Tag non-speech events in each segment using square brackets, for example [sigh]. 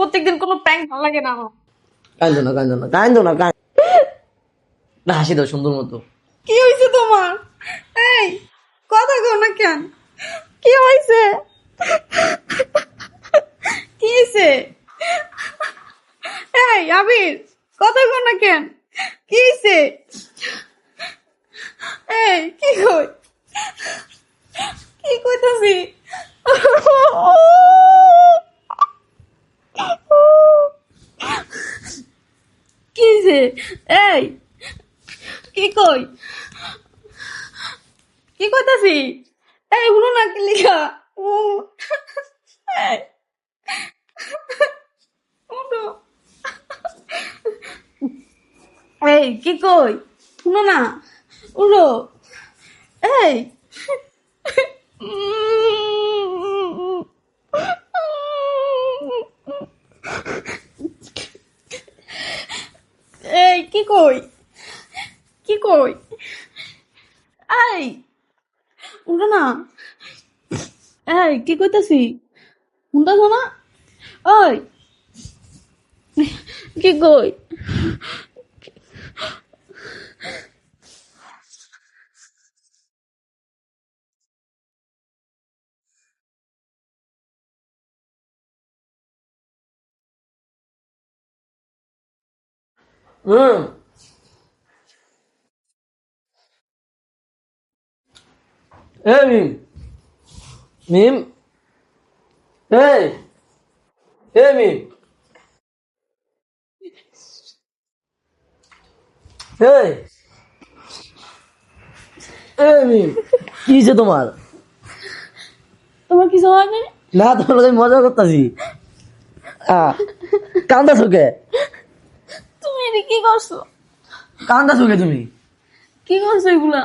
প্রত্যেকদিন কোনো প্র্যাঙ্ক ভালো লাগে না আমার। কান্দো না কান্দো না কান্দো না কান না হাসি দাও সুন্দর মতো। কি হয়েছে তোমার? এই কথা কও না কেন? কি হয়েছে কি এই আবির কথা কও না কেন? কি হয়েছে এই কি কই? কি কইতাছি কি হয়েছে এই, কি কই? কি কইতাছি এই শুনো না কি লিখা? ও। এই কি কই? শুনো না উঠো এই এই কি কই? কি কই? এই, উঠো না। এই, কি কইতাছি শুনতাছ না। ওই, কি কই? হুম। এ মিম মিম এই এ মিম। এই এ মিম। কি হয়েছে তোমার? তোমার কিছু হয় না? না তোমার মজা করতেছি। কান্দা কে এটা কি করছ? কান্দা তুমি? কি করছ এগুলা?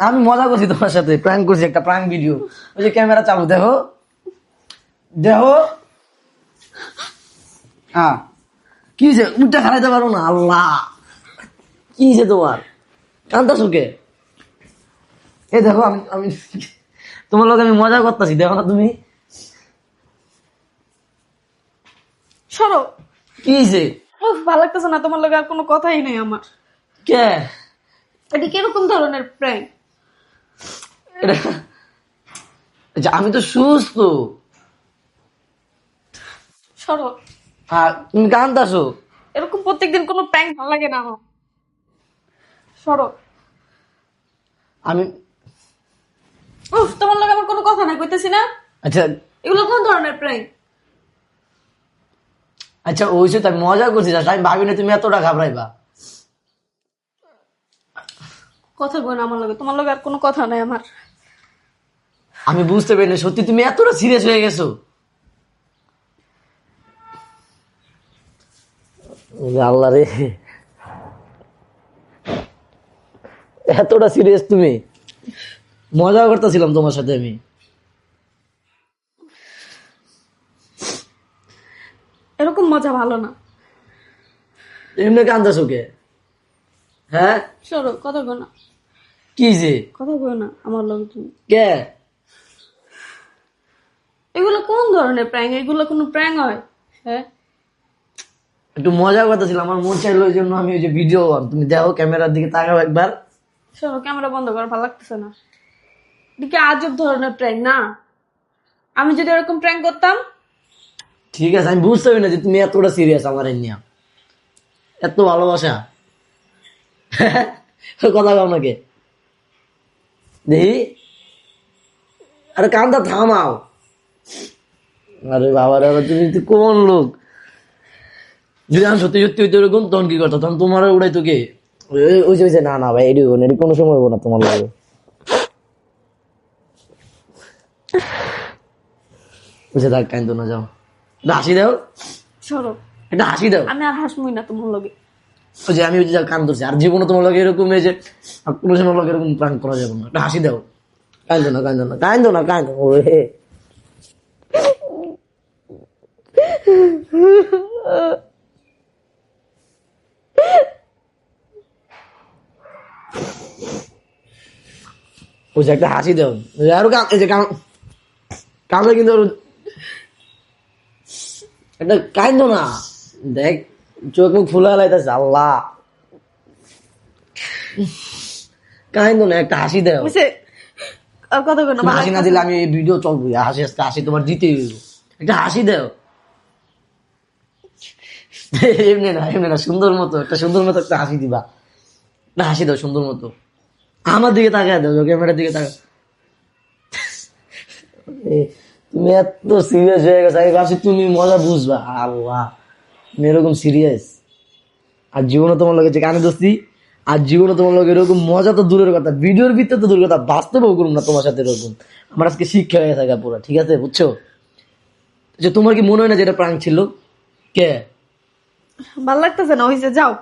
আমি মজা করছি তোমার সাথে প্র্যাঙ্ক করছি একটা প্র্যাঙ্ক ভিডিও ওই যে ক্যামেরা চালু দেখো। দেখো। হ্যাঁ। কি যে উঠটা খারাইতে পারো না আল্লাহ। কি যে তোমার। কান্তা সুখে এই দেখো আমি আমি [laughs] তোমার লোক আমি মজা করতেছি দেখো না তুমি? সরো। কি যে? ভালো লাগতেছে না তোমার লগে আর কোনো কথাই নেই আমার। কে? এটা কীরকম ধরনের প্র্যাঙ্ক এটা আচ্ছা, আমি তো সুস্থ। সরো। আর তুমি কান্দাছো এরকম প্রত্যেকদিন কোনো প্র্যাঙ্ক ভালো লাগে না আমার। সরো। আমি উফ তোমার লগে আমার কোনো কথা নাই কইতেছি না? আচ্ছা। এগুলো কোন ধরনের প্র্যাঙ্ক আচ্ছা ওই তো আমি মজা করছি just আমি ভাবি না তুমি এতটা ঘাবড়াইবা। কথা না আমার লগে তোমার লগে আর কোনো কথা নাই আমার। আমি বুঝতে পারি না সত্যি তুমি এতটা সিরিয়াস হয়ে গেছো। আল্লাহ রে। এতটা সিরিয়াস তুমি। মজা করতেছিলাম তোমার সাথে আমি। এরকম মজা ভালো না। এমনি কান্দাছো কে? হ্যাঁ? সরো কথা কই না। কি যে? কথা কই না আমার লগে তুমি। কে? এগুলো কোন ধরনের প্র্যাঙ্ক এগুলো কোনো প্র্যাঙ্ক হয়? হ্যাঁ? একটু মজা করতেছিলাম আমার মন চাইলো ওই জন্য আমি ওই যে ভিডিও তুমি দেখো ক্যামেরার দিকে তাকাও একবার। সরো ক্যামেরা বন্ধ করো ভালো লাগতেছে না। এদিকে আজব ধরনের প্র্যাঙ্ক না? আমি যদি এরকম প্র্যাঙ্ক করতাম ঠিক আছে, আমি বুঝতে পারি না যে তুমি এতটা সিরিয়াস আমার নিয়ে। এত ভালোবাসা। [laughs] কথা কও নাকি দেখি। আরে কান্দা থামাও। আরে বাবা রে তুমি কোন লোক। যদি আমি সত্যি সত্যি হইতে এরকম তখন কি করতো তখন তোমার উড়াই তো কে? ওই- যে না না ভাই এটি এটি কোনো সময় হইব না তোমার লাগে। বুঝে থাক কান্দো না, যাও। একটা হাসি দাও। সরো। একটা হাসি দাও। আমি আর হাসমুই না তোমার লগে। ওই যে আমি কান ধরছি আর জীবনে তোমার লগে এরকম এই যে কোনো সময় লগে এরকম প্রাণ করা যাবে না। হাসি দাও। কান্দো না কান্দো না কান্দো না কান্দো ওরে। ওই যে একটা হাসি দাও। আরও কান এই যে কান কান্দে কিন্তু এটা কাইন্দ না। দেখ চোখ মুখ ফুলা লাইতেছে আল্লাহ। কাইন্দ না একটা হাসি তুমি হাসি না দিলে আমি এই ভিডিও চলবো হাসি আজকে হাসি তোমার দিতেই একটা হাসি দেও। এমনি না এমনি না সুন্দর মতো একটা সুন্দর মতো একটা হাসি দিবা। না হাসি দাও সুন্দর মতো। আমার দিকে তাকায় দাও ক্যামেরার দিকে তাকা এ, তুমি এত সিরিয়াস হয়ে গেছো আমি ভাবছি তুমি মজা বুঝবা। আল্লাহ, তুমি এরকম সিরিয়াস আর জীবনে তোমার লোক যে কানে দোস্তি, আর জীবনে তোমার লোক এরকম মজা তো দূরের কথা, ভিডিওর ভিতরে তো দূরের কথা বাস্তবেও করুন না তোমার সাথে এরকম। আমার আজকে শিক্ষা হয়ে থাকে পুরো, ঠিক আছে? বুঝছ? যে তোমার কি মনে হয় না যে এটা প্রাঙ্ক ছিল? কে? ভালো লাগতেছে না হইছে যাও।